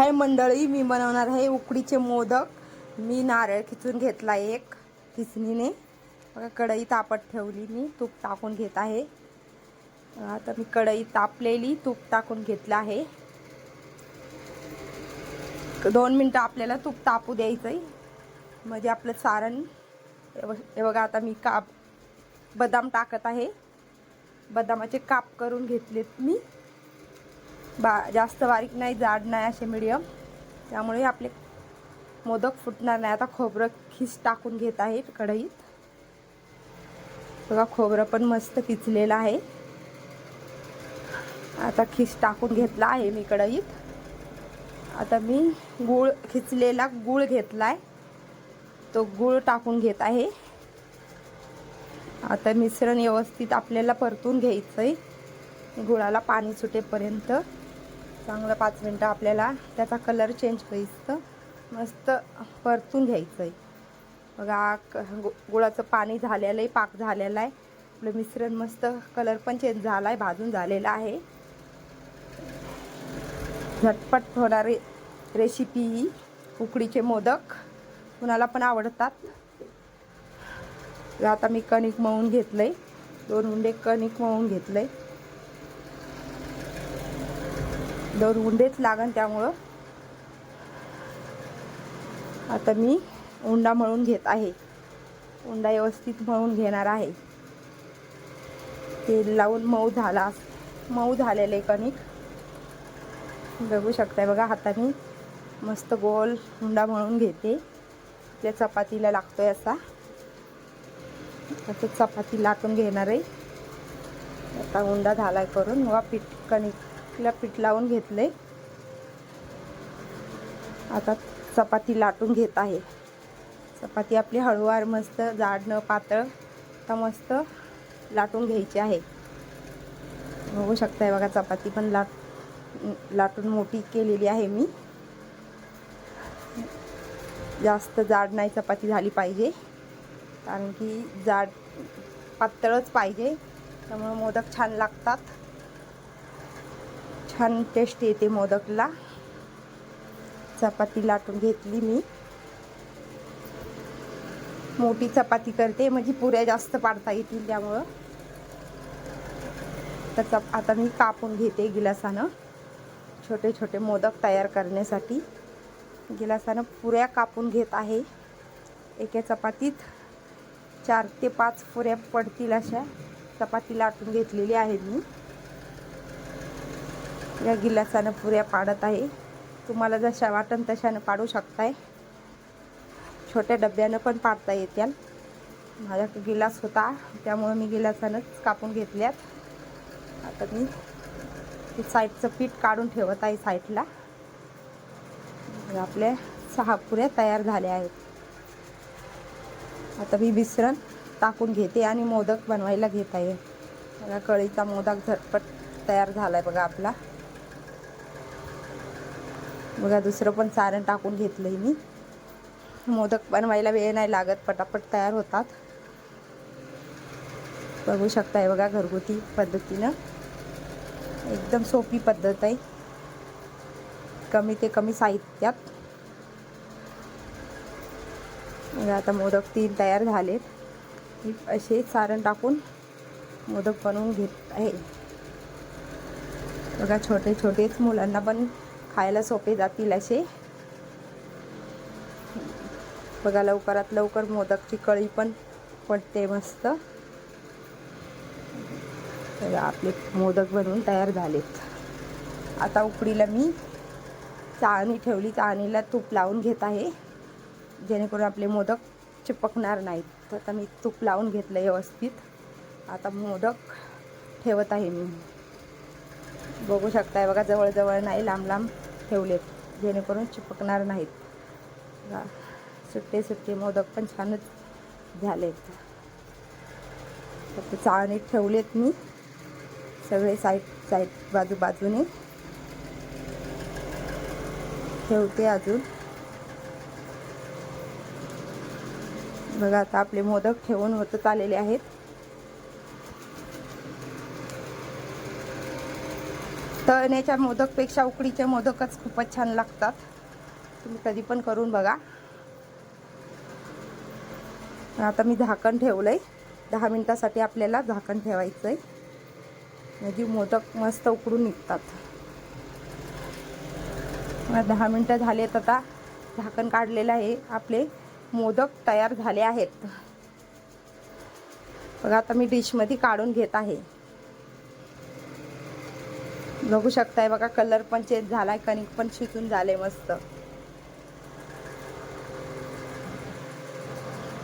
हाय मंडळी मी बनवणार आहे उकडीचे मोदक. मी नारळ खिचून घेतला एक किसणीने बघा कढई तापत ठेवली मी तूप टाकून घेत आहे. आता मी कढई तापलेली तूप टाकून घेतलं आहे. दोन मिनटं आपल्याला तूप तापू द्यायचं आहे म्हणजे आपलं सारण. हे बघा आता मी काप बदाम टाकत आहे. बदामाचे काप करून घेतलेत मी. बा जास्त बारीक नाही जाड नाही असे मिडियम त्यामुळे आपले मोदक फुटणार नाही. आता खोबरं खिस टाकून घेत आहे कढईत. बघा खोबरं पण मस्त किचलेलं आहे. आता खिस टाकून घेतला आहे मी कढईत. आता मी गूळ खिचलेला गूळ आहे तो गूळ टाकून घेत आहे. आता मिश्रण व्यवस्थित आपल्याला परतून घ्यायचं आहे गुळाला पाणी सुटेपर्यंत. चांगलं पाच मिनटं आपल्याला त्याचा कलर चेंज होईचं मस्त परतून घ्यायचं आहे बघा क- गुळाचं पाणी झालेलं आहे पाक झालेला आहे आपलं मिश्रण मस्त कलर पण चेंज झाला आहे भाजून झालेला आहे. झटपट होणारी रेसिपी ही उकडीचे मोदक. कुणाला पण आवडतात. आता मी कणिक मळून घेतलं आहे दोन उंडे कणिक मळून घेतलं आहे दर उंडेच लागन त्यामुळं. आता मी उंडा मळून घेत आहे. उंडा व्यवस्थित मळून घेणार आहे. तेल लावून मऊ झाला मऊ झालेले कणिक. बघू शकताय बघा हाताने मस्त गोल हुंडा म्हणून घेते. त्या चपातीला लागतोय असा. आता चपाती लाटून घेणार आहे. आता हुंडा झालाय करून वा पीठ कणिक. कणिकला पीठ लावून घेतले आता चपाती लाटून घेत आहे. चपाती आपली हळूवार मस्त जाड न पातळ आता मस्त लाटून घ्यायची आहे. बघू शकताय बघा चपाती पण लाट लाटून मोठी केलेली आहे मी. जास्त जाड नाही चपाती झाली पाहिजे. कारण की जाड पातळच पाहिजे. त्यामुळे मोदक छान लागतात. छान टेस्ट येते मोदकला. चपाती लाटून घेतली मी. मोठी चपाती करते म्हणजे पुऱ्या जास्त पाडता येतील त्यामुळं. तर चप आता मी कापून घेते गिलासानं. छोटे छोटे मोदक तयार करण्यासाठी. गिलासानं पुऱ्या कापून घेत आहे. एका चपातीत चार ते पाच पुऱ्या पडतील अशा. चपाती लाटून घेतलेली आहेत मी. या गिलासानं पुऱ्या पाडत आहे. तुम्हाला जशा वाटन तशानं पाडू शकताय. छोट्या डब्यानं पण पाडता येत्याल. माझा गिलास होता त्यामुळं मी गिलासानंच कापून घेतल्यात. आता मी ते साईडचं पीठ काढून ठेवत आहे साईडला. आपल्या सहा पुऱ्या तयार झाल्या आहेत. आता मी मिश्रण टाकून घेते आणि मोदक बनवायला घेत आहे. बघा कळीचा मोदक झटपट तयार झाला आहे बघा आपला. बघा दुसरं पण सारण टाकून घेतलंय मी. मोदक बनवायला वेळ नाही लागत पटापट तयार होतात. बघू शकताय बघा घरगुती पद्धतीनं. एकदम सोपी पद्धत आहे. कमी ते कमी साहित्यात. बघा आता मोदक तीन तयार झालेत. मी असे सारण टाकून मोदक बनवून घेत आहे. बघा छोटे छोटेच मुलांना पण खायला सोपे जातील असे. बघा लवकरात लवकर मोदकची कळी पण पडते मस्त. आपले मोदक बनवून तयार झालेत. आता उकडीला मी चाळणी ठेवली. चाळणीला तूप लावून घेत आहे. जेणेकरून आपले मोदक चिपकणार नाहीत. तर आता मी तूप लावून घेतलं व्यवस्थित. आता मोदक ठेवत आहे मी. बघू शकताय बघा जवळजवळ नाही लांब लांब. ठेवलेत जेणेकरून चिपकणार नाहीत. सुट्टे सुट्टे मोदक पण छानच झालेत. फक्त चाळणीत ठेवलेत मी. सगळे साईड साईड बाजू बाजूने. ठेवते अजून. बघा आता आपले मोदक ठेवून होतच आलेले आहेत. तळण्याच्या मोदकपेक्षा उकडीचे मोदकच खूपच छान लागतात. तुम्ही कधी पण करून बघा. आता मी झाकण ठेवलंय. दहा मिनिटासाठी आपल्याला झाकण ठेवायचं आहे म्हणजे मोदक मस्त उकडून निघतात. दहा मिनटं झालेत आता. झाकण काढलेलं आहे. आपले मोदक तयार झाले आहेत. बघा आता मी डिशमध्ये काढून घेत आहे. बघू शकताय बघा कलर पण चेंज झालाय कणिक पण शिजून झाले मस्त.